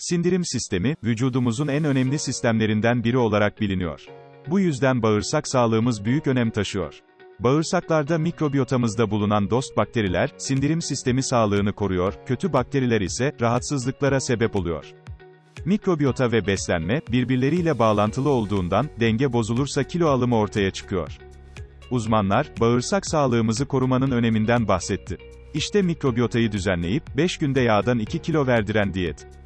Sindirim sistemi, vücudumuzun en önemli sistemlerinden biri olarak biliniyor. Bu yüzden bağırsak sağlığımız büyük önem taşıyor. Bağırsaklarda mikrobiyotamızda bulunan dost bakteriler, sindirim sistemi sağlığını koruyor, kötü bakteriler ise, rahatsızlıklara sebep oluyor. Mikrobiyota ve beslenme, birbirleriyle bağlantılı olduğundan, denge bozulursa kilo alımı ortaya çıkıyor. Uzmanlar, bağırsak sağlığımızı korumanın öneminden bahsetti. İşte mikrobiyotayı düzenleyip, 5 günde yağdan 2 kilo verdiren diyet.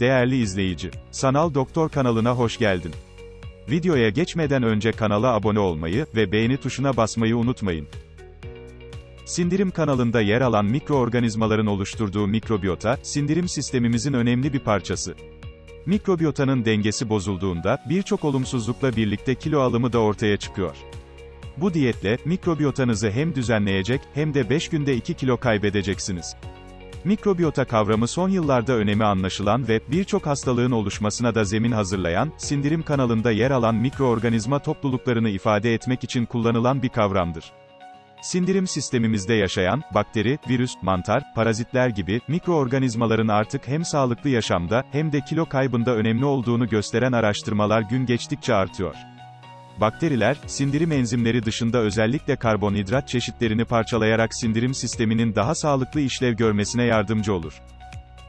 Değerli izleyici, Sanal Doktor kanalına hoş geldin. Videoya geçmeden önce kanala abone olmayı ve beğeni tuşuna basmayı unutmayın. Sindirim kanalında yer alan mikroorganizmaların oluşturduğu mikrobiyota, sindirim sistemimizin önemli bir parçası. Mikrobiyotanın dengesi bozulduğunda, birçok olumsuzlukla birlikte kilo alımı da ortaya çıkıyor. Bu diyetle, mikrobiyotanızı hem düzenleyecek, hem de 5 günde 2 kilo kaybedeceksiniz. Mikrobiyota kavramı son yıllarda önemi anlaşılan ve birçok hastalığın oluşmasına da zemin hazırlayan, sindirim kanalında yer alan mikroorganizma topluluklarını ifade etmek için kullanılan bir kavramdır. Sindirim sistemimizde yaşayan, bakteri, virüs, mantar, parazitler gibi, mikroorganizmaların artık hem sağlıklı yaşamda, hem de kilo kaybında önemli olduğunu gösteren araştırmalar gün geçtikçe artıyor. Bakteriler, sindirim enzimleri dışında özellikle karbonhidrat çeşitlerini parçalayarak sindirim sisteminin daha sağlıklı işlev görmesine yardımcı olur.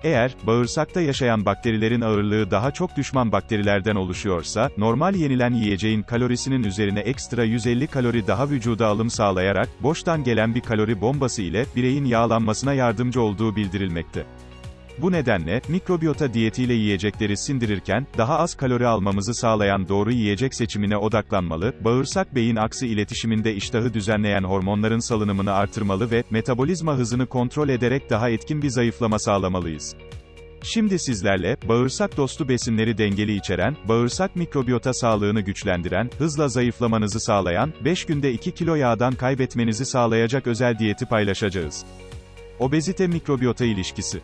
Eğer, bağırsakta yaşayan bakterilerin ağırlığı daha çok düşman bakterilerden oluşuyorsa, normal yenilen yiyeceğin kalorisinin üzerine ekstra 150 kalori daha vücuda alım sağlayarak, boştan gelen bir kalori bombası ile, bireyin yağlanmasına yardımcı olduğu bildirilmekte. Bu nedenle, mikrobiyota diyetiyle yiyecekleri sindirirken, daha az kalori almamızı sağlayan doğru yiyecek seçimine odaklanmalı, bağırsak-beyin aksı iletişiminde iştahı düzenleyen hormonların salınımını artırmalı ve, metabolizma hızını kontrol ederek daha etkin bir zayıflama sağlamalıyız. Şimdi sizlerle, bağırsak dostu besinleri dengeli içeren, bağırsak mikrobiyota sağlığını güçlendiren, hızla zayıflamanızı sağlayan, 5 günde 2 kilo yağdan kaybetmenizi sağlayacak özel diyeti paylaşacağız. Obezite mikrobiyota ilişkisi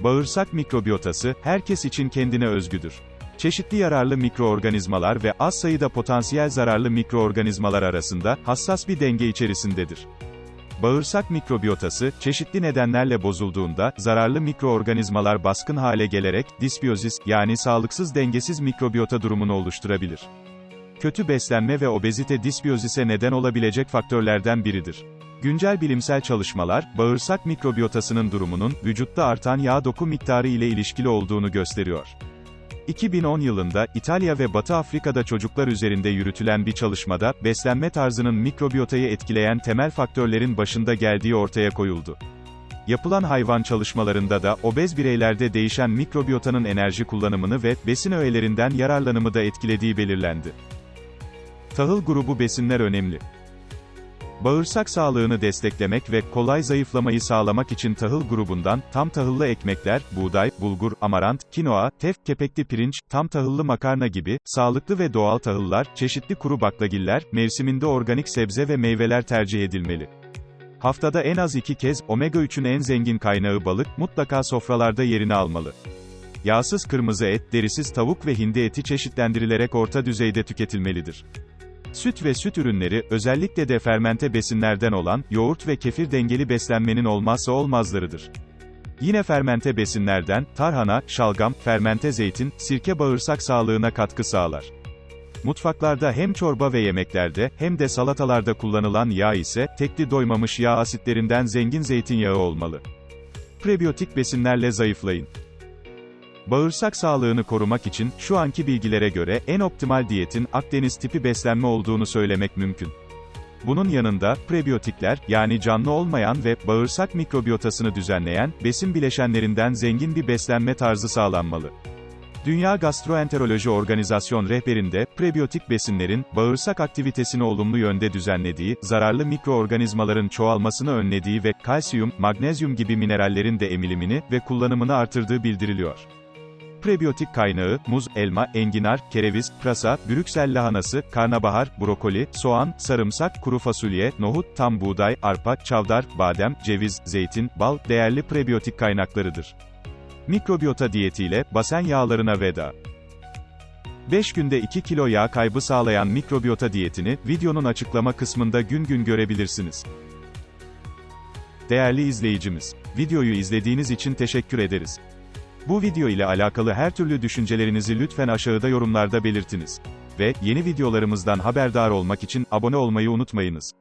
Bağırsak mikrobiyotası, herkes için kendine özgüdür. Çeşitli yararlı mikroorganizmalar ve az sayıda potansiyel zararlı mikroorganizmalar arasında, hassas bir denge içerisindedir. Bağırsak mikrobiyotası, çeşitli nedenlerle bozulduğunda, zararlı mikroorganizmalar baskın hale gelerek, disbiyozis, yani sağlıksız dengesiz mikrobiyota durumunu oluşturabilir. Kötü beslenme ve obezite disbiyozise neden olabilecek faktörlerden biridir. Güncel bilimsel çalışmalar, bağırsak mikrobiyotasının durumunun, vücutta artan yağ doku miktarı ile ilişkili olduğunu gösteriyor. 2010 yılında, İtalya ve Batı Afrika'da çocuklar üzerinde yürütülen bir çalışmada, beslenme tarzının mikrobiyotayı etkileyen temel faktörlerin başında geldiği ortaya koyuldu. Yapılan hayvan çalışmalarında da, obez bireylerde değişen mikrobiyotanın enerji kullanımını ve, besin öğelerinden yararlanımı da etkilediği belirlendi. Tahıl grubu besinler önemli. Bağırsak sağlığını desteklemek ve kolay zayıflamayı sağlamak için tahıl grubundan, tam tahıllı ekmekler, buğday, bulgur, amarant, kinoa, tef, kepekli pirinç, tam tahıllı makarna gibi, sağlıklı ve doğal tahıllar, çeşitli kuru baklagiller, mevsiminde organik sebze ve meyveler tercih edilmeli. Haftada en az iki kez, omega-3'ün en zengin kaynağı balık, mutlaka sofralarda yerini almalı. Yağsız kırmızı et, derisiz tavuk ve hindi eti çeşitlendirilerek orta düzeyde tüketilmelidir. Süt ve süt ürünleri, özellikle de fermente besinlerden olan, yoğurt ve kefir dengeli beslenmenin olmazsa olmazlarıdır. Yine fermente besinlerden, tarhana, şalgam, fermente zeytin, sirke bağırsak sağlığına katkı sağlar. Mutfaklarda hem çorba ve yemeklerde, hem de salatalarda kullanılan yağ ise, tekli doymamış yağ asitlerinden zengin zeytinyağı olmalı. Prebiyotik besinlerle zayıflayın. Bağırsak sağlığını korumak için, şu anki bilgilere göre, en optimal diyetin, Akdeniz tipi beslenme olduğunu söylemek mümkün. Bunun yanında, prebiyotikler, yani canlı olmayan ve, bağırsak mikrobiyotasını düzenleyen, besin bileşenlerinden zengin bir beslenme tarzı sağlanmalı. Dünya Gastroenteroloji Organizasyon rehberinde, prebiyotik besinlerin, bağırsak aktivitesini olumlu yönde düzenlediği, zararlı mikroorganizmaların çoğalmasını önlediği ve, kalsiyum, magnezyum gibi minerallerin de emilimini ve kullanımını artırdığı bildiriliyor. Prebiyotik kaynağı, muz, elma, enginar, kereviz, pırasa, brüksel lahanası, karnabahar, brokoli, soğan, sarımsak, kuru fasulye, nohut, tam buğday, arpa, çavdar, badem, ceviz, zeytin, bal, değerli prebiyotik kaynaklarıdır. Mikrobiyota diyetiyle, basen yağlarına veda. 5 günde 2 kilo yağ kaybı sağlayan mikrobiyota diyetini, videonun açıklama kısmında gün gün görebilirsiniz. Değerli izleyicimiz, Videoyu izlediğiniz için teşekkür ederiz. Bu video ile alakalı her türlü düşüncelerinizi lütfen aşağıda yorumlarda belirtiniz. Ve, yeni videolarımızdan haberdar olmak için abone olmayı unutmayınız.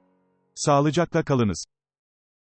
Sağlıcakla kalınız.